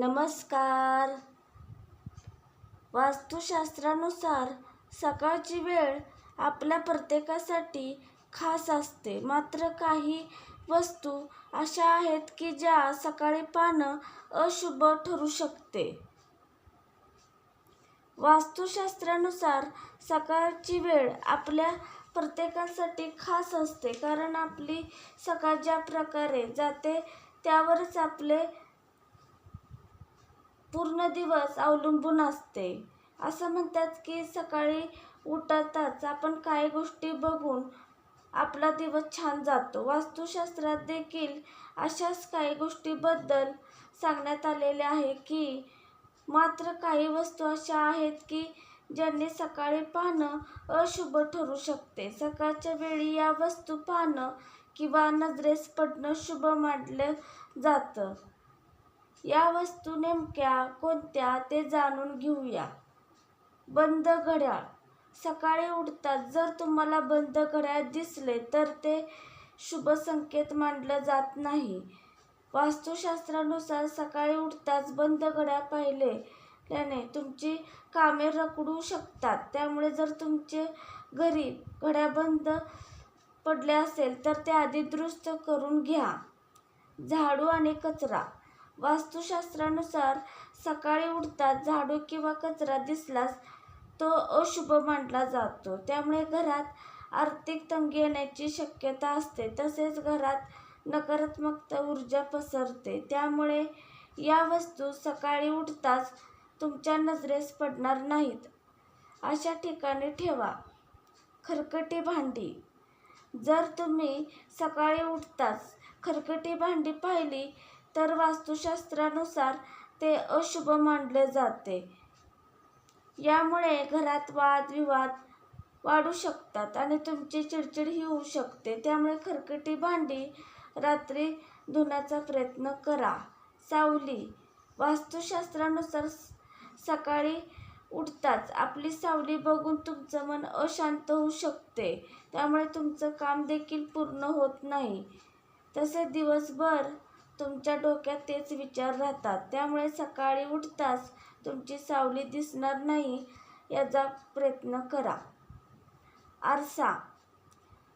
नमस्कार. वास्तुशास्त्रानुसार सकाळची वेळ आपल्या प्रत्येकासाठी खास असते. मात्र काही वस्तू अशा आहेत की ज्या सकाळी पाहणं अशुभ ठरू शकते. वास्तुशास्त्रानुसार सकाळची वेळ आपल्या प्रत्येकासाठी खास असते. कारण आपली सकाळ ज्या प्रकारे जाते त्यावरच आपले पूर्ण दिवस अवलंबून असते. असं म्हणतात की सकाळी उठताच आपण काही गोष्टी बघून आपला दिवस छान जातो. वास्तुशास्त्रात देखील अशाच काही गोष्टीबद्दल सांगण्यात आलेले आहे की मात्र काही वस्तू अशा आहेत की ज्यांनी सकाळी पाहणं अशुभ ठरू शकते. सकाळच्या वेळी या वस्तू पाहणं किंवा नजरेस पडणं शुभ मानलं जातं. या वस्तू नेमक्या कोणत्या ते जाणून घेऊया. बंद घड्याळ. सकाळी उठताच जर तुम्हाला बंद घड्याळ दिसले तर ते शुभ संकेत मानलं जात नाही. वास्तुशास्त्रानुसार सकाळी उठताच बंद घड्याळ पाहिले त्याने तुमची कामे रखडू शकतात. त्यामुळे जर तुमचे घरी घड्याळ बंद पडले असेल तर ते आधी दुरुस्त करून घ्या. झाडू आणि कचरा. वास्तुशास्त्रानुसार सकाळी उठताच झाडू किंवा कचरा दिसलास तो अशुभ मानला जातो. त्यामुळे घरात आर्थिक तंगी येण्याची शक्यता असते. तसेच घरात नकारात्मकता ऊर्जा पसरते. त्यामुळे या वस्तू सकाळी उठताच तुमच्या नजरेस पडणार नाहीत. अशा ठिकाणी ठेवा. खरकटी भांडी. जर तुम्ही सकाळी उठताच खरकटी भांडी पाहिली तर वास्तुशास्त्रानुसार ते अशुभ मानले जाते. यामुळे घरात वादविवाद वाढू शकतात आणि तुमची चिडचिड होऊ शकते. त्यामुळे खरकटी भांडी रात्री धुण्याचा प्रयत्न करा. सावली. वास्तुशास्त्रानुसार सकाळी उठताच आपली सावली बघून तुमचं मन अशांत होऊ शकते. त्यामुळे तुमचं काम देखील पूर्ण होत नाही. तसे दिवसभर तुमच्या डोक्यात तेच विचार राहतात. त्यामुळे सकाळी उठताच तुमची सावली दिसणार नाही याचा प्रयत्न करा. आरसा.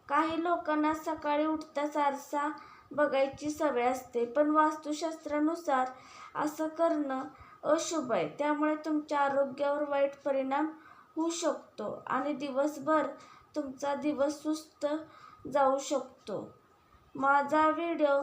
काही लोकांना सकाळी उठताच आरसा बघायची सवय असते पण वास्तुशास्त्रानुसार असं करणं अशुभ आहे. त्यामुळे तुमच्या आरोग्यावर वाईट परिणाम होऊ शकतो आणि दिवसभर तुमचा दिवस सुस्त जाऊ शकतो. माझा व्हिडिओ